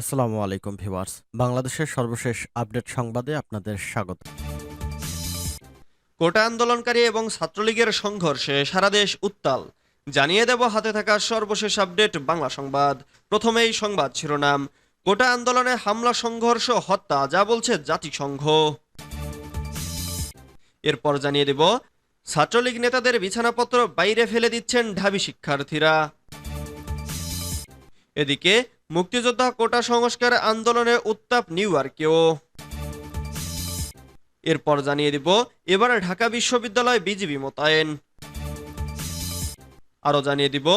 আসসালামু আলাইকুম ভিউয়ার্স। বাংলাদেশের সর্বশেষ আপডেট সংবাদে আপনাদের স্বাগত। কোটা আন্দোলনকারী এবং ছাত্রলীগের সংঘর্ষে সারা দেশ উত্তাল। জানিয়ে দেব হাতে থাকা সর্বশেষ আপডেট বাংলা সংবাদ। প্রথমেই সংবাদ শিরোনাম। কোটা আন্দোলনে হামলা, সংঘর্ষ, হত্যা, যা বলছে জাতিসংঘ। এরপর জানিয়ে দেব, ছাত্রলীগ নেতাদের বিছানাপত্র বাইরে ফেলে দিচ্ছেন ঢাবি শিক্ষার্থীরা। এদিকে মুক্তিযোদ্ধা কোটা সংস্কার আন্দোলনে উত্তাপ নিউ ইয়র্কেও এরপর জানিয়ে দিব, এবার ঢাকা বিশ্ববিদ্যালয় বিজিবি মোতায়েন। আরও জানিয়ে দিব,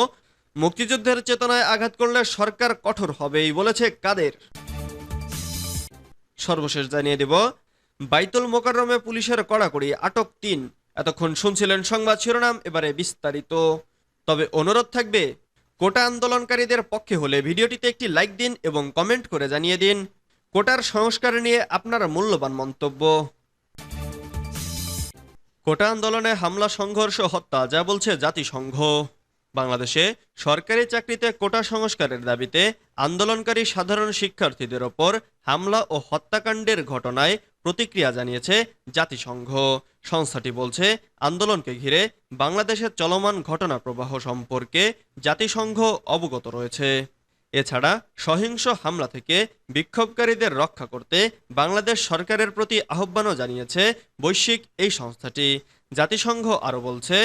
মুক্তিযুদ্ধের চেতনায় আঘাত করলে সরকার কঠোর হবেই বলেছে কাদের। সর্বশেষ জানিয়ে দিব, বাইতুল মোকাররমে পুলিশের কড়াকড়ি আটক তিন। এতক্ষণ শুনছিলেন সংবাদ শিরোনাম, এবারে বিস্তারিত। তবে অনুরোধ থাকবে কোটা আন্দোলনকারীদের পক্ষে হলে ভিডিওটিতে একটি লাইক দিন এবং কমেন্ট করে জানিয়ে দিন। কোটার সংস্কার নিয়ে আপনার মূল্যবান মন্তব্য। কোটা আন্দোলনে হামলা, সংঘর্ষ, হত্যা, যা বলছে জাতিসংঘ। বাংলাদেশে সরকারি চাকরিতে কোটা সংস্কারের দাবিতে আন্দোলনকারী সাধারণ শিক্ষার্থীদের ওপর হামলা ও হত্যাকাণ্ডের ঘটনায় প্রতিক্রিয়া জানিয়েছে জাতিসংঘ। সংস্থাটি বলছে, আন্দোলনকে ঘিরে বাংলাদেশের চলমান ঘটনা প্রবাহ সম্পর্কে জাতিসংঘ অবগত রয়েছে। এছাড়া, সহিংস হামলা থেকে বিক্ষোভকারীদের রক্ষা করতে বাংলাদেশ সরকারের প্রতি আহ্বানও জানিয়েছে বৈশ্বিক এই সংস্থাটি। জাতিসংঘ আরও বলছে,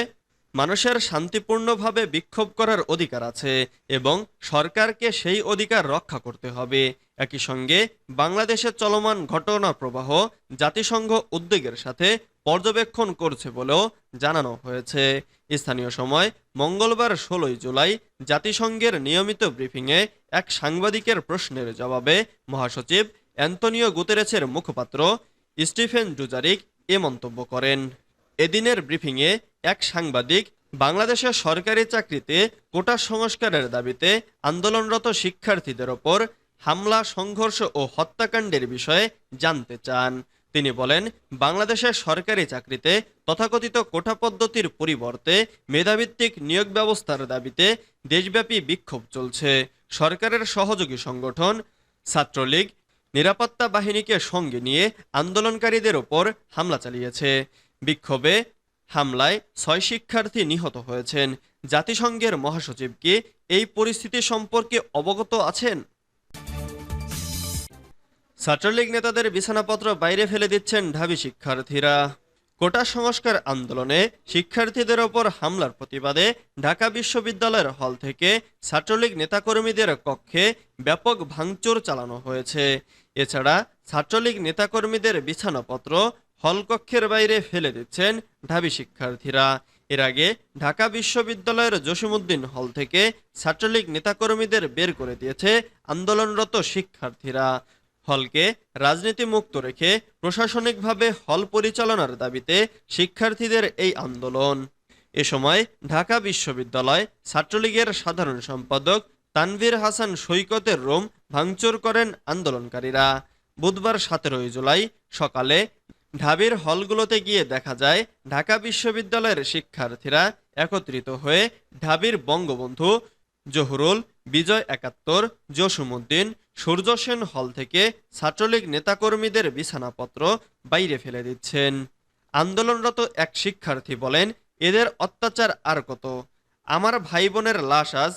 মানুষের শান্তিপূর্ণভাবে বিক্ষোভ করার অধিকার আছে এবং সরকারকে সেই অধিকার রক্ষা করতে হবে। একই সঙ্গে বাংলাদেশের চলমান ঘটনা প্রবাহ জাতিসংঘ উদ্বেগের সাথে পর্যবেক্ষণ করছে বলেও জানানো হয়েছে। স্থানীয় সময় মঙ্গলবার ষোলোই জুলাই জাতিসংঘের নিয়মিত ব্রিফিংয়ে এক সাংবাদিকের প্রশ্নের জবাবে মহাসচিব অ্যান্তনিও গুতেরেছের মুখপাত্র স্টিফেন জুজারিক এ মন্তব্য করেন। এদিনের ব্রিফিংয়ে এক সাংবাদিক বাংলাদেশের সরকারি চাকরিতে কোটা সংস্কারের দাবিতে আন্দোলনরত শিক্ষার্থীদের ওপর হামলা, সংঘর্ষ ও হত্যাকাণ্ডের বিষয়ে জানতে চান। তিনি বলেন, বাংলাদেশের সরকারি চাকরিতে তথাকথিত কোটা পদ্ধতির পরিবর্তে মেধাভিত্তিক নিয়োগ ব্যবস্থার দাবিতে দেশব্যাপী বিক্ষোভ চলছে। সরকারের সহযোগী সংগঠন ছাত্রলীগ নিরাপত্তা বাহিনীকে সঙ্গে নিয়ে আন্দোলনকারীদের ওপর হামলা চালিয়েছে। বিক্ষোভে হামলায় ছয় শিক্ষার্থী নিহত হয়েছেন। জাতিসংঘের মহাসচিব কি এই পরিস্থিতি সম্পর্কে অবগত আছেন? ছাত্রলীগ নেতাদের বিছানাপত্র বাইরে ফেলে দিচ্ছেন ঢাবি শিক্ষার্থীরা। কোটা সংস্কার আন্দোলনে শিক্ষার্থীদের ওপর হামলার প্রতিবাদে ঢাকা বিশ্ববিদ্যালয়ের হল থেকে ছাত্রলীগ নেতাকর্মীদের কক্ষে ব্যাপক ভাঙচুর চালানো হয়েছে। এছাড়া ছাত্রলীগ নেতাকর্মীদের বিছানাপত্র হলকক্ষের বাইরে ফেলে দিচ্ছেন ঢাবি শিক্ষার্থীরা। এর আগে ঢাকা বিশ্ববিদ্যালয়ের জসিমুদ্দিন হল থেকে ছাত্রলীগ নেতাকর্মীদের বের করে দিয়েছে আন্দোলনরত শিক্ষার্থীরা। হলকে রাজনীতি মুক্ত রেখে প্রশাসনিকভাবে হল পরিচালনার দাবিতে শিক্ষার্থীদের এই আন্দোলন। এ সময় ঢাকা বিশ্ববিদ্যালয় ছাত্রলীগের সাধারণ সম্পাদক তানভীর হাসান সৈকতের রোম ভাঙচুর করেন আন্দোলনকারীরা। বুধবার সতেরোই জুলাই সকালে ঢাবির হলগুলোতে গিয়ে দেখা যায়, ঢাকা বিশ্ববিদ্যালয়ের শিক্ষার্থীরা একত্রিত হয়ে ঢাবির বঙ্গবন্ধু, জহুরুল, বিজয় একাত্তর জসুমুদ্দিন সূর্য সেন হল থেকে ছাত্রলীগ নেতাকর্মীদের বিছানাপত্র বাইরে ফেলে দিচ্ছেন। আন্দোলনরত এক শিক্ষার্থী বলেন, এদের অত্যাচার আর কত। আমার ভাই বোনের লাশ আজ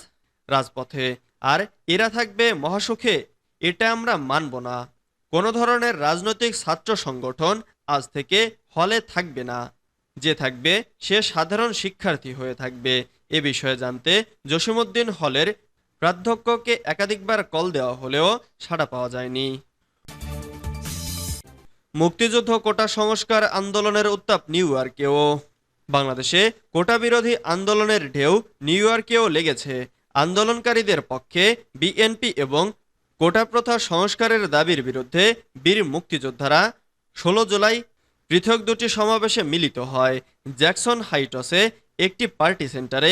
রাজপথে, আর এরা থাকবে মহাসুখে। এটা আমরা মানব না। কোনো ধরনের রাজনৈতিক ছাত্র সংগঠন আজ থেকে হলে থাকবে না। যে থাকবে, সে সাধারণ শিক্ষার্থী হয়ে থাকবে। এ বিষয়ে জানতে জসিমুদ্দিন হলের প্রাধ্যক্ষকে একাধিকবার কল দেওয়া হলেও সাড়া পাওয়া যায়নি। মুক্তিযুদ্ধ কোটা সংস্কার আন্দোলনের উত্তাপ নিউ ইয়র্কেও। বাংলাদেশে কোটা বিরোধী আন্দোলনের ঢেউ নিউ ইয়র্কেও লেগেছে। আন্দোলনকারীদের পক্ষে বিএনপি এবং কোটা প্রথা সংস্কারের দাবির বিরুদ্ধে বীর মুক্তিযোদ্ধারা ষোলো জুলাই পৃথক দুটি সমাবেশে মিলিত হয়। জ্যাকসন হাইটসে একটি পার্টি সেন্টারে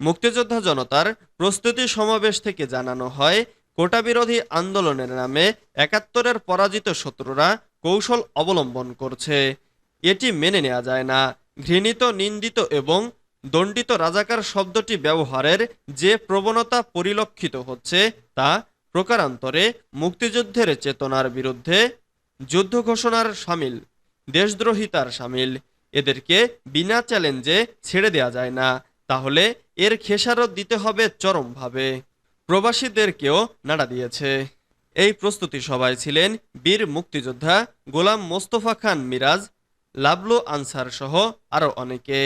মুক্তিযোদ্ধা জনতার প্রস্তুতি সমাবেশ থেকে জানানো হয় কোটা বিরোধী আন্দোলনের নামে একাত্তরের পরাজিত শত্রুরা কৌশল অবলম্বন করছে। এটি মেনে নেওয়া যায় না। ঘৃণিত, নিন্দিত এবং দণ্ডিত রাজাকার শব্দটি ব্যবহারের যে প্রবণতা পরিলক্ষিত হচ্ছে তা প্রকারান্তরে মুক্তিযুদ্ধের চেতনার বিরুদ্ধে যুদ্ধ ঘোষণার সামিল, দেশদ্রোহিতার সামিল। এদেরকে বিনা চ্যালেঞ্জে ছেড়ে দেওয়া যায় না। তাহলে এর খেসারত দিতে হবে চরমভাবে। প্রবাসীদেরকেও নাড়া দিয়েছে। এই প্রস্তুতি সভায় ছিলেন বীর মুক্তিযোদ্ধা গোলাম মোস্তফা খান মিরাজ, লাবলু আনসার সহ আরও অনেকে।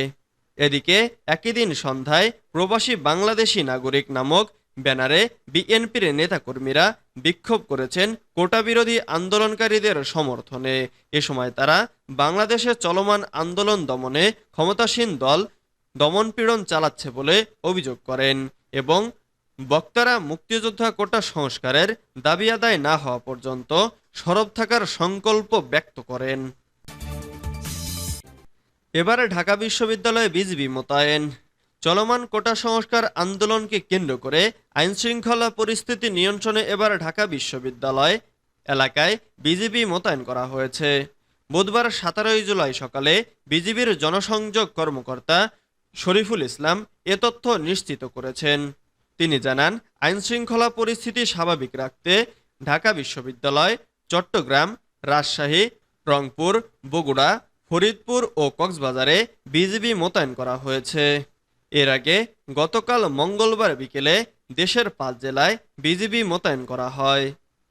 এদিকে একই দিন সন্ধ্যায় প্রবাসী বাংলাদেশি নাগরিক নামক ব্যানারে বিএনপির নেতাকর্মীরা বিক্ষোভ করেছেন কোটা বিরোধী আন্দোলনকারীদের সমর্থনে। এ সময় তারা বাংলাদেশে চলমান আন্দোলন দমনে ক্ষমতাসীন দল দমনপীড়ন চালাচ্ছে বলে অভিযোগ করেন এবং বক্তারা মুক্তিযোদ্ধা কোটা সংস্কারের দাবি আদায় না হওয়া পর্যন্ত সরব থাকার সংকল্প ব্যক্ত করেন। এবারে ঢাকা বিশ্ববিদ্যালয়ে বিজিবি মোতায়েন। চলমান কোটা সংস্কার আন্দোলনকে কেন্দ্র করে আইনশৃঙ্খলা পরিস্থিতি নিয়ন্ত্রণে এবার ঢাকা বিশ্ববিদ্যালয় এলাকায় বিজিবি মোতায়েন করা হয়েছে। বুধবার সতেরোই জুলাই সকালে বিজিবির জনসংযোগ কর্মকর্তা শরীফুল ইসলাম এ তথ্য নিশ্চিত করেছেন। তিনি জানান, আইনশৃঙ্খলা পরিস্থিতি স্বাভাবিক রাখতে ঢাকা বিশ্ববিদ্যালয়, চট্টগ্রাম, রাজশাহী, রংপুর, বগুড়া, ফরিদপুর ও কক্সবাজারে বিজিবি মোতায়েন করা হয়েছে। এর আগে গতকাল মঙ্গলবার বিকেলে দেশের পাঁচ জেলায় বিজিবি মোতায়েন করা হয়।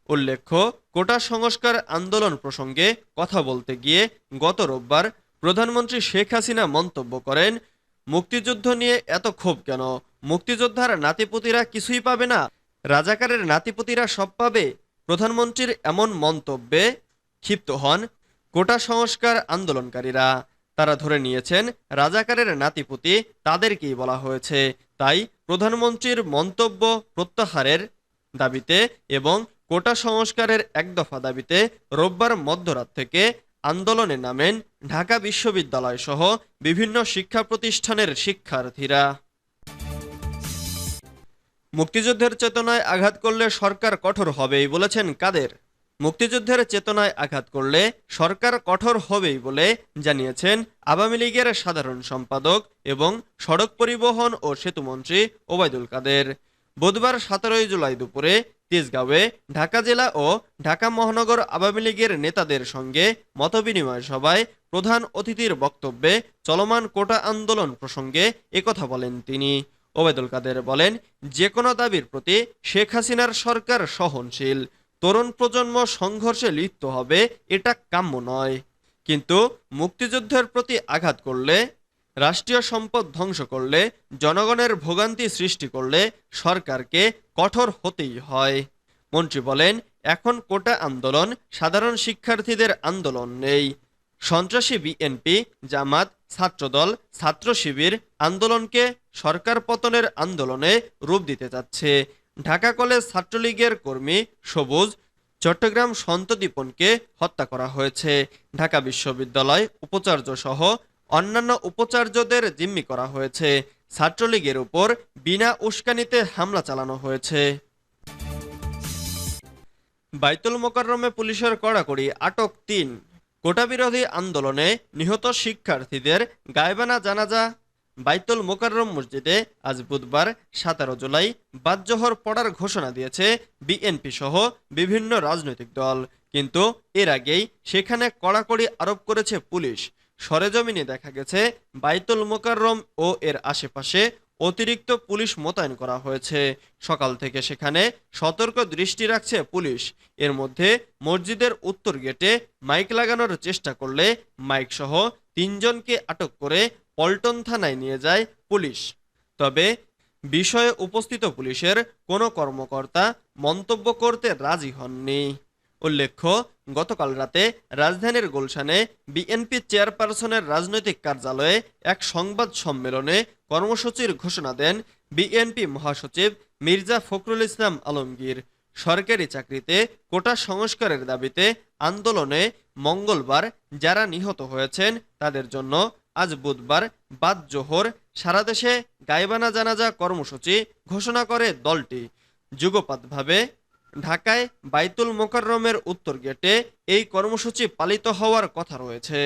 উল্লেখ্য, কোটা সংস্কার আন্দোলন প্রসঙ্গে কথা বলতে গিয়ে গত রোববার প্রধানমন্ত্রী শেখ হাসিনা মন্তব্য করেন মুক্তিযুদ্ধ নিয়ে এত ক্ষোভ কেন? মুক্তিযোদ্ধার নাতিপুতিরা কিছুই পাবে না। রাজাকারের নাতিপুতিরা সব পাবে। প্রধানমন্ত্রীর এমন মন্তব্যে ক্ষিপ্ত হন কোটা সংস্কার আন্দোলনকারীরা। তারা ধরে নিয়েছেন, রাজাকারের নাতিপুতি তাদেরকেই বলা হয়েছে। তাই প্রধানমন্ত্রীর মন্তব্য প্রত্যাহারের দাবিতে এবং কোটা সংস্কারের এক দফা দাবিতে রোববার মধ্যরাত থেকে আন্দোলনে নামেন ঢাকা বিশ্ববিদ্যালয় সহ বিভিন্ন শিক্ষা প্রতিষ্ঠানের শিক্ষার্থীরা। মুক্তিযুদ্ধের চেতনায় আঘাত করলে সরকার কঠোর হবেই বলেছেন কাদের। মুক্তিযুদ্ধের চেতনায় আঘাত করলে সরকার কঠোর হবেই বলে জানিয়েছেন আওয়ামী লীগের সাধারণ সম্পাদক এবং সড়ক পরিবহন ও সেতুমন্ত্রী ওবায়দুল কাদের। বুধবার সতেরোই জুলাই দুপুরে তেজগাঁওয়ে ঢাকা জেলা ও ঢাকা মহানগর আওয়ামী লীগের নেতাদের সঙ্গে মতবিনিময় সভায় প্রধান অতিথির বক্তব্যে চলমান কোটা আন্দোলন প্রসঙ্গে একথা বলেন তিনি। ওবায়দুল কাদের বলেন যে কোনো দাবির প্রতি শেখ হাসিনার সরকার সহনশীল। তরুণ প্রজন্ম সংঘর্ষে লিপ্ত হবে, এটা কাম্য নয়। কিন্তু মুক্তিযুদ্ধের প্রতি আঘাত করলে রাষ্ট্রীয় সম্পদ ধ্বংস করলে, জনগণের ভোগান্তি সৃষ্টি করলে সরকারকে কঠোর হতেই হয়। মন্ত্রী বলেন, এখন কোটা আন্দোলন সাধারণ শিক্ষার্থীদের আন্দোলন নেই। সন্ত্রাসী বিএনপি, জামাত, ছাত্রদল, ছাত্র শিবির আন্দোলনকে সরকার পতনের আন্দোলনে রূপ দিতে যাচ্ছে ঢাকা কলেজ ছাত্রলীগের কর্মী সবুজ চট্টগ্রাম সন্ত দীপনকে হত্যা করা হয়েছে। ঢাকা বিশ্ববিদ্যালয় উপাচার্য সহ অন্যান্য উপাচার্যদের জিম্মি করা হয়েছে। ছাত্রলীগের উপর বিনা উস্কানিতে হামলা চালানো হয়েছে। বাইতুল মোকাররমে পুলিশের কড়াকড়ি আটক তিন। কোটা বিরোধী আন্দোলনে নিহত শিক্ষার্থীদের গায়বানা জানাজা। বাইতুল মোকাররম মসজিদে আজ বুধবার সতেরো জুলাই বাদজোহর পড়ার ঘোষণা দিয়েছে বিএনপি সহ বিভিন্ন রাজনৈতিক দল। কিন্তু এর আগেই সেখানে কড়াকড়ি আরোপ করেছে পুলিশ। সরেজমিনে দেখা গেছে, বাইতুল মোকাররম ও এর আশেপাশে অতিরিক্ত পুলিশ মোতায়েন করা হয়েছে। সকাল থেকে সেখানে সতর্ক দৃষ্টি রাখছে পুলিশ। এর মধ্যে মসজিদের উত্তর গেটে মাইক লাগানোর চেষ্টা করলে মাইক সহ তিনজনকে আটক করে পল্টন থানায় নিয়ে যায় পুলিশ। তবে বিষয়ে উপস্থিত পুলিশের কোনো কর্মকর্তা মন্তব্য করতে রাজি হননি। উল্লেখ্য, গতকাল রাতে রাজধানীর গুলশানে বিএনপি চেয়ারপারসনের রাজনৈতিক কার্যালয়ে এক সংবাদ সম্মেলনে কর্মসূচির ঘোষণা দেন বিএনপি মহাসচিব মির্জা ফখরুল ইসলাম আলমগীর। সরকারি চাকরিতে কোটা সংস্কারের দাবিতে আন্দোলনে মঙ্গলবার যারা নিহত হয়েছেন তাদের জন্য আজ বুধবার বাদ জোহর সারা দেশে গাইবানা জানাজা কর্মসূচি ঘোষণা করে দলটি। যুগপাতভাবে ঢাকায় বাইতুল মোকাররমের উত্তর গেটে এই কর্মসূচি পালিত হওয়ার কথা রয়েছে।